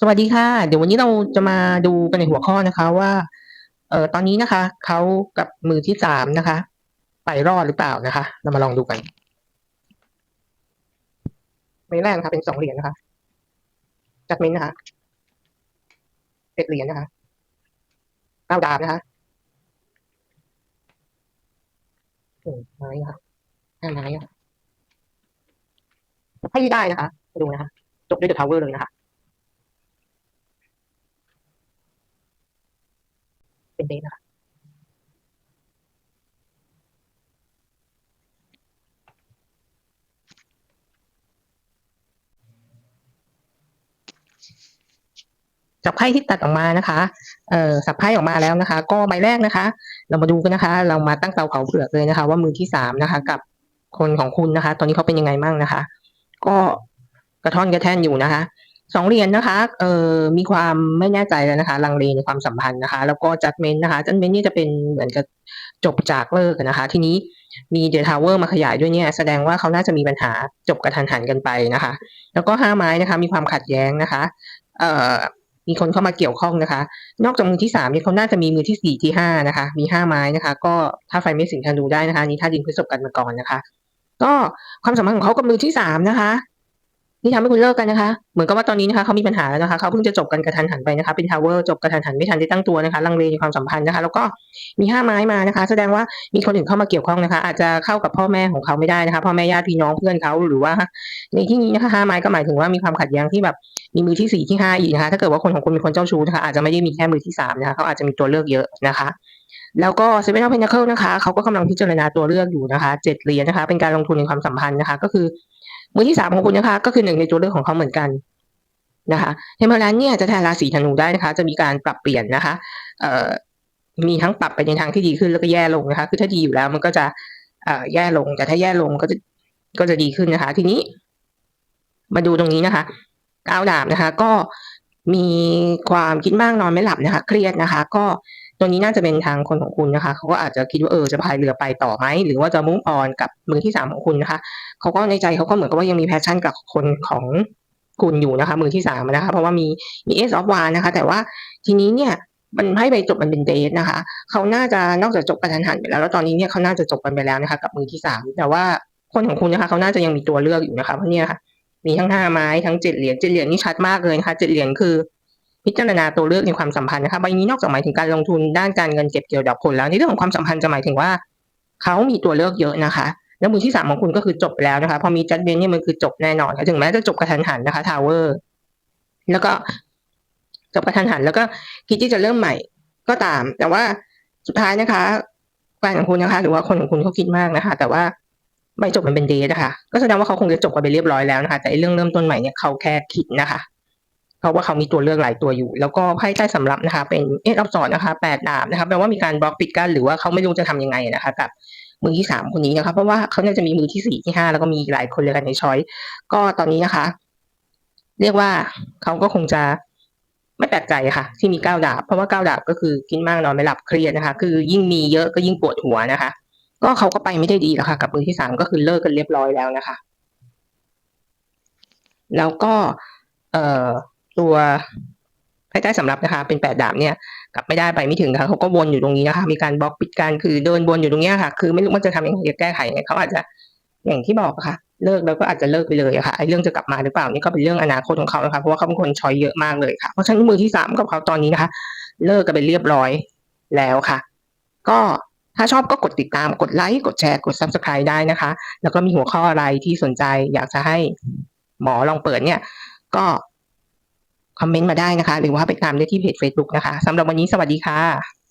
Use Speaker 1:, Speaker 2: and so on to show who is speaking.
Speaker 1: สวัสดีค่ะ เดี๋ยววันนี้เราจะมาดูกันในหัวข้อนะคะว่า เอ่อตอนนี้นะคะเขากับมือที่สามนะคะ ไปรอดหรือเปล่านะคะ เรามาลองดูกันใบแรกนะคะเป็นสองเหรียญนะคะจัดเมนนะคะเจ็ดเหรียญนะคะเก้าดาบนะคะหนึ่งไม้นะคะห้าไม้นะคะให้ได้นะคะ ดูนะคะจบด้วยเดอะทาวเวอร์เลยนะคะ เป็นเดนะคะจากไพ่ที่ตัดออกมานะคะ เอ่อสับไพ่ออกมาแล้วนะคะ ก็ใบแรกนะคะ เรามาดูกันนะคะ เรามาตั้งเตาเผาเปลือกเลยนะคะ ว่ามือที่สามนะคะ กับคนของคุณนะคะ ตอนนี้เขาเป็นยังไงมั่งนะคะ ก็กระท่อนกระแท่นอยู่นะคะ สองเหรียญนะคะ เอ่อ มีความไม่แน่ใจแล้วนะคะ ลังเลในความสัมพันธ์นะคะ แล้วก็จัดเมนนะคะจัดเมนนี่จะเป็นเหมือนกับจบจากเลิกนะคะ ทีนี้มีเดทาวเวอร์มาขยายด้วยเนี่ย แสดงว่าเขาน่าจะมีปัญหาจบกระทันหันกันไปนะคะ แล้วก็ห้าไม้นะคะ มีความขัดแย้งนะคะ เอ่อ มีคนเข้ามาเกี่ยวข้องนะคะ นอกจากมือที่สามเนี่ยเขาน่าจะมีมือที่สี่ที่ห้านะคะ มีห้าไม้นะคะ ก็ถ้าไฟไม่สิงทันดูได้นะคะนนี้ถ้าดินพฤษภกันมาก่อนนะคะ ก็ความสัมพันธ์ของเขากับมือที่สามนะคะ นี่ทำให้คุณเลิกกันนะคะ เหมือนกับว่าตอนนี้นะคะเขามีปัญหาแล้วนะคะเขาเพิ่งจะจบกันกระทันหันไปนะคะ เป็นทาวเวอร์จบกระทันหันไม่ทันได้ตั้งตัวนะคะ ลังเลในความสัมพันธ์นะคะ แล้วก็มีห้าไม้มานะคะ แสดงว่ามีคนอื่นเข้ามาเกี่ยวข้องนะคะ อาจจะเข้ากับพ่อแม่ของเขาไม่ได้นะคะ พ่อแม่ญาติพี่น้องเพื่อนเขาหรือว่า ในที่นี้นะคะห้าไม้ก็หมายถึงว่ามีความขัดแย้งที่แบบมีมือที่สี่ที่ห้าอีกนะคะ ถ้าเกิดว่าคนของคุณเป็นคนเจ้าชู้นะคะ อาจจะไม่ได้มีแค่มือที่สามนะคะเขาอาจจะมีตัวเลือกเยอะนะคะแล้วก็เซเว่นออฟเพนเคิลนะคะเขาก็กำลังพิจารณาตัวเลือกอยู่นะคะเจ็ดเหรียญนะคะ เป็นการลงทุนในความสัมพันธ์นะคะ ก็คือ มือที่สามของคุณนะคะ ก็คือหนึ่งในตัวเลือกของเขาเหมือนกันนะคะเทมเพลนเนี่ยจะแทนราศีธนูได้นะคะ จะมีการปรับเปลี่ยนนะคะ เอ่อมีทั้งปรับไปในทางที่ดีขึ้นแล้วก็แย่ลงนะคะ คือถ้าดีอยู่แล้วมันก็จะเอ่อแย่ลง แต่ถ้าแย่ลงก็จะก็จะดีขึ้นนะคะ ทีนี้ มาดูตรงนี้นะคะก้าวดาบนะคะ ก็มีความคิดมากนอนไม่หลับนะคะ เครียดนะคะ ก็ ตัวนี้น่าจะเป็นทางคนของคุณนะคะเขาก็อาจจะคิดว่าเออจะพายเรือไปต่อไหมหรือว่าจะมุ่งออนกับมือที่สามของคุณนะคะเขาก็ในใจเขาก็เหมือนกับว่ายังมีแพชชั่นกับคนของคุณอยู่นะคะ มือที่สามนะคะ เพราะว่ามีมีเอสออฟวานนะคะ แต่ว่าทีนี้เนี่ยมันให้ไปจบมันเป็นเดทนะคะเขาน่าจะนอกจากจบกระทันหันไปแล้วแล้วตอนนี้เนี่ยเขาน่าจะจบกันไปแล้วนะคะกับมือที่สามแต่ว่าคนของคุณนะคะเขาน่าจะยังมีตัวเลือกอยู่นะคะเพราะเนี่ยค่ะมีทั้งห้าไม้ทั้งเจ็ดเหรียญเจ็ดเหรียญนี่ชัดมากเลยนะคะเจ็ดเหรียญคือ พิจารณาตัวเลือกในความสัมพันธ์นะคะใบนี้นอกจากหมายถึงการลงทุนด้านการเงินเก็บเกี่ยวดอกผลแล้วในเรื่องของความสัมพันธ์จะหมายถึงว่าเขามีตัวเลือกเยอะนะคะแล้วมือที่สามของคุณก็คือจบไปแล้วนะคะพอมีจัดเบนเนี่ยมันคือจบแน่นอนถึงแม้จะจบกระทันหันนะคะทาวเวอร์แล้วก็จบกระทันหัน แล้วก็คิดที่จะเริ่มใหม่ก็ตาม แต่ว่าสุดท้ายนะคะแฟนของคุณนะคะ หรือว่าคนของคุณเขาคิดมากนะคะ แต่ว่าไม่จบมันเป็นเดทนะคะ ก็แสดงว่าเขาคงจะจบกันไปเรียบร้อยแล้วนะคะ แต่เรื่องเริ่มต้นใหม่เนี่ยเขาแค่คิดนะคะ เพราะว่าเขามีตัวเลือกหลายตัวอยู่ แล้วก็ไพ่ใต้สำรับนะคะ เป็นเอสออฟสอดนะคะแปดดาบนะคะแปลว่ามีการบล็อกปิดกั้นหรือว่าเขาไม่รู้จะทำยังไงนะคะกับมือที่สามคนนี้นะคะเพราะว่าเขาน่าจะมีมือที่สี่ที่ห้าแล้วก็มีหลายคนเลยกันในช้อยก็ตอนนี้นะคะ เรียกว่าเขาก็คงจะไม่แปลกใจค่ะ ที่มีเก้าดาบ เพราะว่าเก้าดาบก็คือกินมากนอนไม่หลับเครียดนะคะ คือยิ่งมีเยอะก็ยิ่งปวดหัวนะคะ ก็เขาก็ไปไม่ได้ดีแล้วค่ะ กับมือที่สามก็คือเลิกกันเรียบร้อยแล้วนะคะ แล้วก็ เอ่อ ตัวไพ่ใต้สำรับนะคะ เป็นแปดดาบเนี่ยกลับไม่ได้ไปไม่ถึงนะคะเขาก็วนอยู่ตรงนี้นะคะ มีการบล็อกปิดการคือเดินวนอยู่ตรงเนี้ยค่ะ คือไม่รู้ว่าจะทำยังไงจะแก้ไขยังไงเขาอาจจะอย่างที่บอกะค่ะ เลิกแล้วก็อาจจะเลิกไปเลยะค่ะไอ้เรื่องจะกลับมาหรือเปล่านี่ก็เป็นเรื่องอนาคตของเขานะคะเพราะว่าเขาเป็นคนชอยเยอะมากเลยค่ะเพราะฉะนั้นมือที่สามกับเขาตอนนี้นะคะ เลิกกันไปเรียบร้อยแล้วค่ะ ก็ถ้าชอบก็กดติดตามกดไลค์กดแชร์กด subscribe ได้นะคะ แล้วก็มีหัวข้ออะไรที่สนใจอยากจะให้หมอลองเปิดเนี่ย ก็ คอมเมนต์มาได้นะคะ หรือว่าไปตามได้ที่เพจ Facebook นะคะสำหรับวันนี้สวัสดีค่ะ